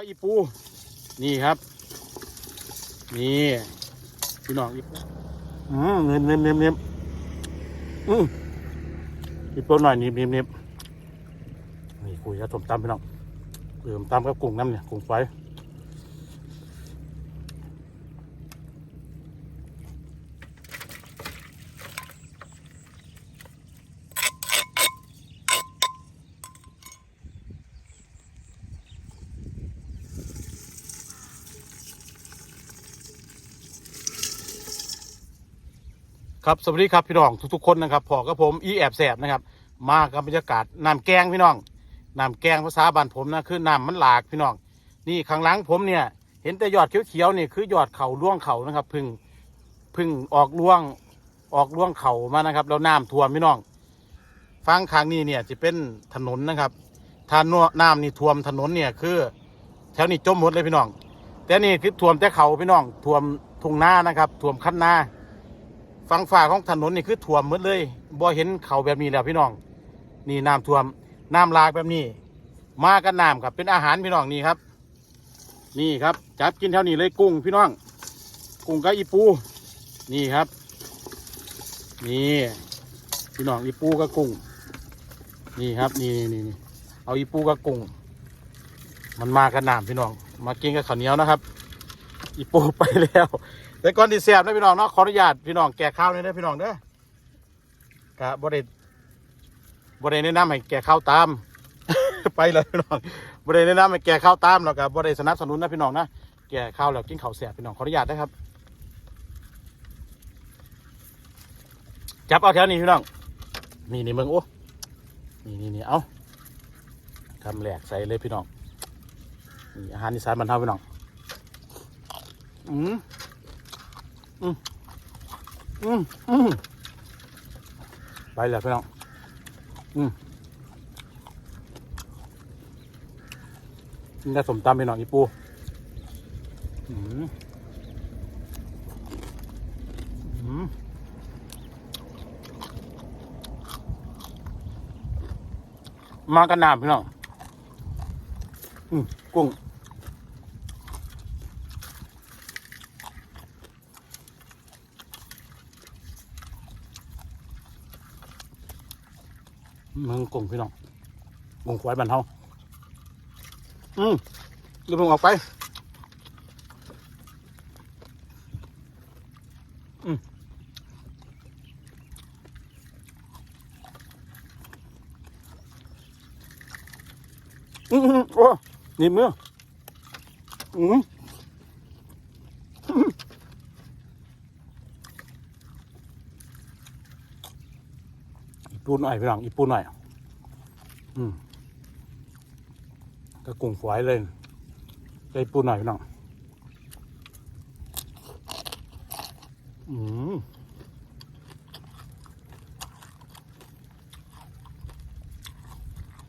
ก็อีปู นี่ครับ นี่พี่น้องอีปูอืมเนียมเนียมเนียมเนียมอืมอีปูหน่อยเนียมเนียมเนียมนี่คุยกับสมตำพี่น้องเติมตำกับกุ้งน้ำเนี่ยกุ้งไฟ ครับสวัสดีครับพี่น้องทุกๆคนนะครับพอกับผมอีแอบแสบนะครับ มากับบรรยากาศน้ำแกงพี่น้องน้ำแกงภาษาบ้านผมนะคือน้ำมันหลากพี่น้อง นี่ข้างหลังผมเนี่ย เห็นแต่ยอดเขียวๆนี่คือยอดเขาล่วงเขานะครับพึ่งพึ่งออกล่วงออกล่วงเขามานะครับแล้วน้ำท่วมพี่น้องฟังข้างนี้เนี่ยจะเป็นถนนนะครับถ้าน้ำนี่ท่วมถนนเนี่ยคือ แถวนี้จมหมดเลยพี่น้อง แต่นี่คือท่วมแต่เขาพี่น้องท่วมทุ่งนานะครับท่วมคันนา ฝั่งฝ่าของถนนนี่คือท่วมหมดเลยบ่เห็นเขาแบบนี้แล้วพี่น้อง นี่น้ำท่วมน้ำหลากแบบนี้ มากันน้ำครับเป็นอาหารพี่น้องนี่ครับ นี่ครับจับกินเท่านี้เลยกุ้งพี่น้อง กุ้งกับอีปู นี่ครับ นี่พี่น้องอีปูกับกุ้ง นี่ครับนี่นี่นี่เอาอีปูกับกุ้ง มันมากันน้ำพี่น้อง มากินกับข้าวเหนียวนะครับ อีปูไปแล้ว แต่ก่อนที่เสียบนะพี่น้องเนาะขออนุญาตพี่น้องแก่ข้าวเลยนะพี่น้องเด้อกะบบริบริแนะนำให้แก่ข้าวตาม ไปเลยพี่น้องบริแนะนำให้แก่ข้าวตามแล้วก็บบริสนับสนุนนะพี่น้องนะแก่ข้าวแล้วกินข้าวเสียบพี่น้องขออนุญาตนะครับ จับเอาแถวนี้พี่น้องนี่นี่มึงโอ้นี่นี่นี่เอาคำแหลกใส่เลยพี่น้องนี่อาหารอีสานบรรเทาพี่น้องอืม อืมอืมอืมไปแล้วพี่น้องอืมนี่ได้สมตำพี่น้องอีปูอืมอืมมากันน้ำพี่น้องอืมกุ้ง มึงกุ้งพี่น้องกุ้งควายบันเทาอืมเดี๋ยวมึงออกไป อืมอืมโอ้นี่มืออืม ปูหน่อยพี่น้องอีปูหน่อย อืมก็กุ้งฝอยเลยใจปูหน่อยพี่น้องอืม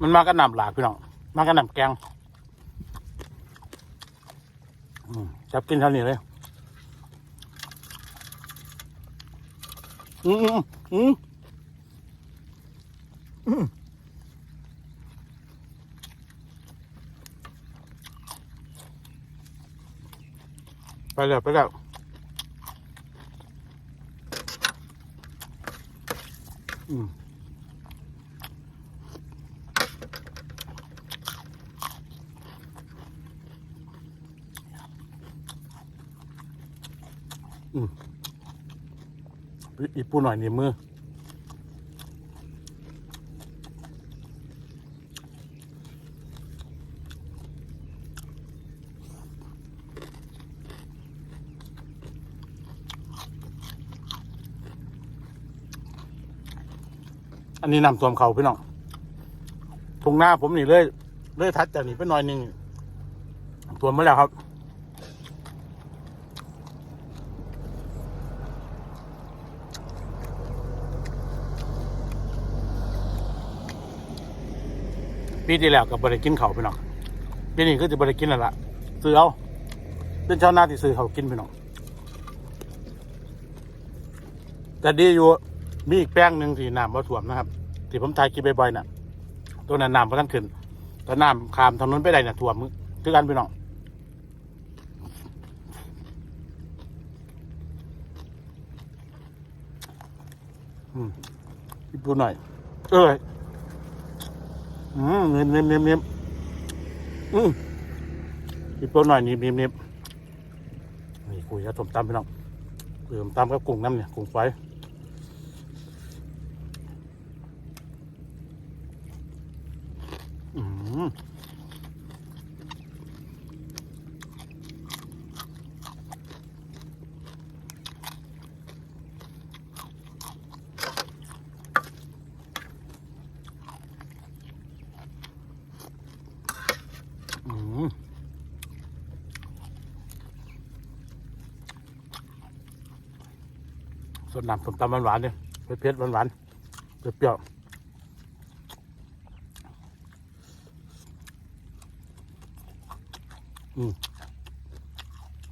มันมากันหนำหลากพี่น้องมากันหนำแกงอืมจับกินเท่านี้เลย อืมอืม ไปแล้วไปแล้วอืมอืมอีปูหน่อยนี่มือ อันนี้นำท่วมเขาพี่น้องทงหน้าผมนี่เลยเลยทัดจากนี้ไปหน่อยหนึ่งท่วมมาแล้วครับปีที่แล้วกับบริกินเขาพี่น้องปีนี้ก็จะบริกินแล้วล่ะซื้อเอาเป็นชาวนาที่ซื้อเขากินพี่น้องแต่ดีอยู่ มีอีกแป้งหนึ่งที่น้ำบ่ท่วมนะครับที่ผมถ่ายคลิปบ่อยๆน่ะ ตัวนั้นน้ำพอท่านขึ้นแต่น้ำขามถนนไปได้น่ะท่วมคือกันพี่น้องอืมอีกปูหน่อย เอ้ยอืมเนียมเนียมเนียมเนียมอืมอีกปูหน่อยนิ่มนิ่มนิ่มนี่คุยกับสมตำพี่น้องคุยกับสมตำกับกุ้งน้ำเนี่ยกุ้งไฟอืม อืม นน้ำส้มตำหวานๆเนี่ยเผ็ดๆหวานๆเปรี้ยวๆอืม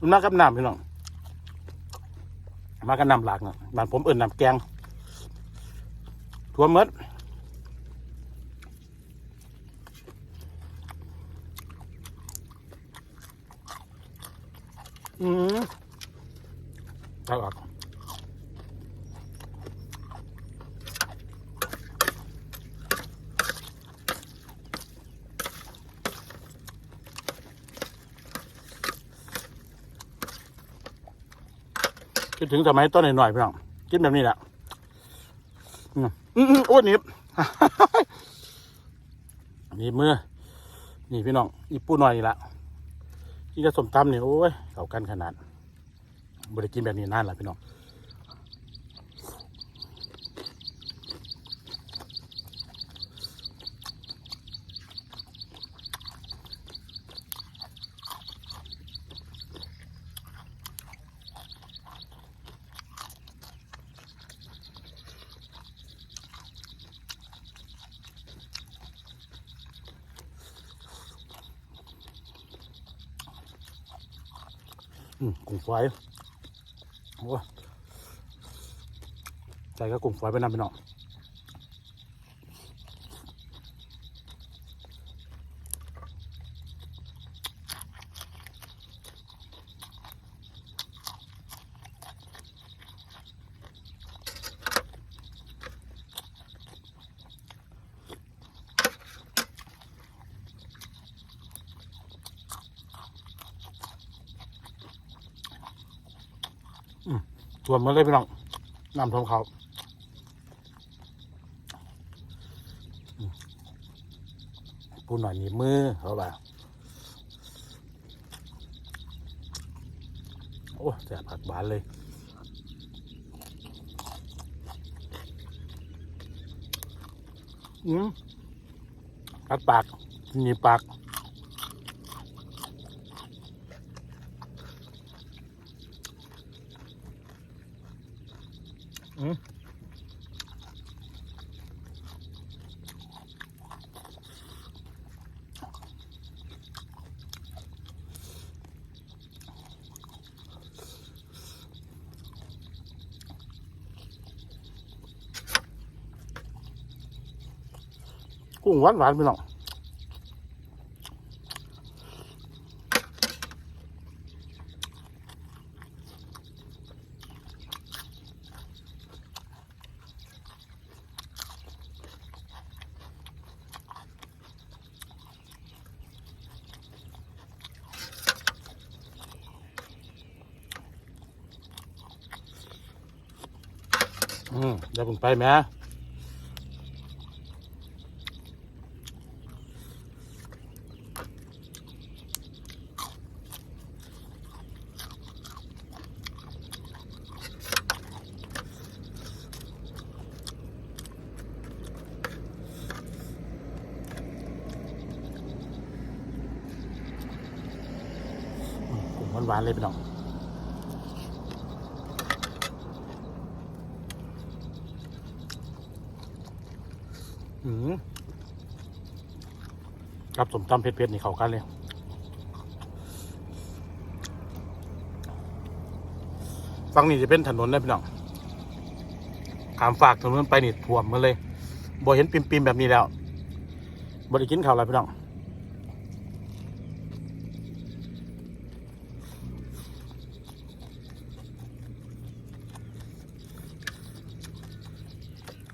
มันมากับน้ำพี่น้องมากับน้ำหลากนะบ้านผมเอิ่นน้ำแกงทั่วหมดอืมเอาออ คิดถึงสมัยต้นหน่อยๆพี่น้องกินแบบนี้แหละอืมอ้วนนิบนี่มือ นี่พี่น้องอีปูหน่อยนี่ละกินกับสมตำเนี่ยโอ้ยเข้ากันขนาดบริกินแบบนี้นานละพี่น้อง อืมกุ้งฝอยโอ้ใจก็กุ้งฝอยไปนำไปหน่อย ส่วนมาเลยพี่น้องน้ำท่วมเขาปูหน่อยหนีมือเขาแบบโอ้แสบผักบานเลยอืมกัดปากหนีปาก กุ้งหวานหวานๆพี่น้องอืมเดี๋ยวผมไปแม่ หวานเลยพี่น้องอืมกับสมตำเผ็ดๆนี่เข้ากันเลยฝั่งนี้จะเป็นถนนนะพี่น้องขามฝากถนนไปนี่ท่วมมาเลยบ่เห็นปิมๆแบบนี้แล้วบ่ได้กินข้าวอะไรพี่น้อง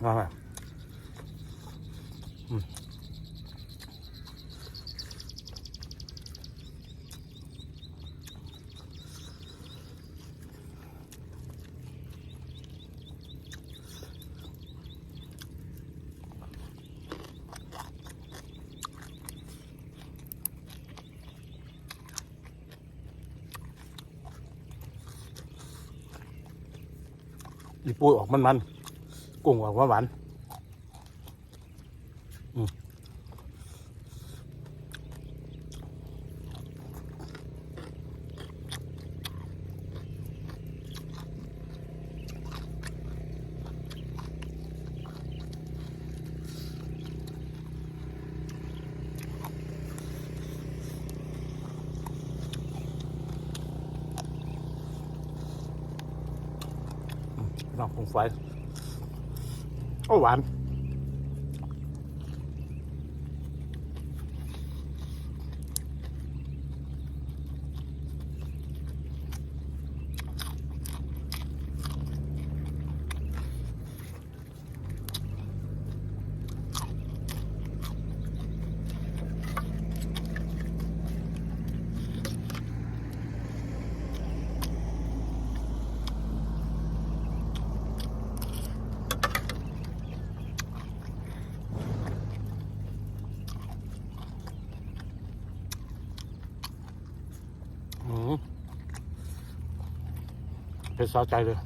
มาไหมอืมอีปูออกมันมัน กุ้งออกหวานหวานๆอืมพี่น้องคงไฟ โอ้ เป็นสาใจเลย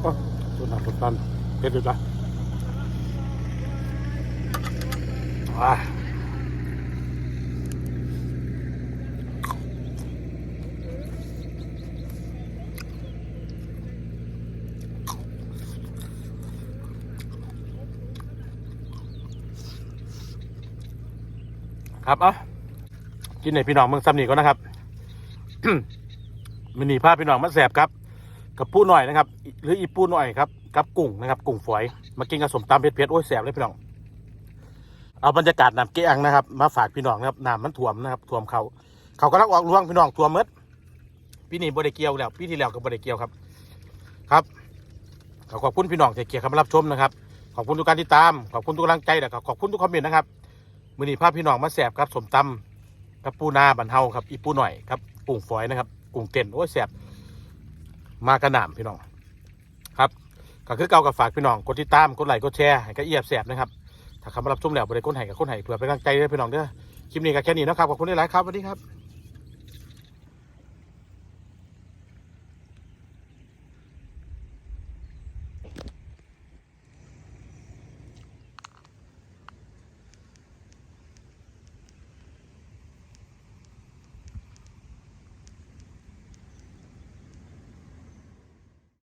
โอ้ตัวหนักตัวตันเด็ดดีละอ่า ครับ เอะกินในพี่น้องเมืองซ้ำนี่ก่อนนะครับมินีพาพี่น้องมาแสบครับ กับปูหน่อยนะครับ หรืออีปูหน่อยครับ กับกุ้งนะครับ กุ้งฝอย มากินกับสมตำเผ็ดๆโอ้ยแสบเลยพี่น้อง เอาบรรยากาศน้ำเกี้ยงนะครับ มาฝากพี่น้องนะครับน้ำมันท่วมนะครับท่วมเขา เขากำลังออกรวงพี่น้องท่วมหมดพี่นี่บริเกียวแล้วพี่ที่แล้วก็บริเกียวครับ ครับขอขอบคุณพี่น้องที่เกียรติเข้ามารับชมนะครับ ขอบคุณทุกการติดตาม ขอบคุณทุกกำลังใจและขอบคุณทุกคอมเมนต์นะครับ มือนี้ภาพพี่น้องมาแสบครับสมตำกับปูนาบันเทาครับอีปูหน่อยครับกุ้งฝอยนะครับกุ้งเต้นโอ้ยแสบมากระหน่ำพี่น้องครับก็คือเก่ากับฝากพี่น้องกดติดตามกดไลค์กดแชร์ให้ก็เอียบแสบนะครับถ้าคำรับชมแล้วบริกรไห้กับคนไห้เผื่อเป็นกำลังใจด้วยพี่น้องเด้อคลิปนี้ก็แค่นี้นะครับขอบคุณหลายๆครับสวัสดีครับ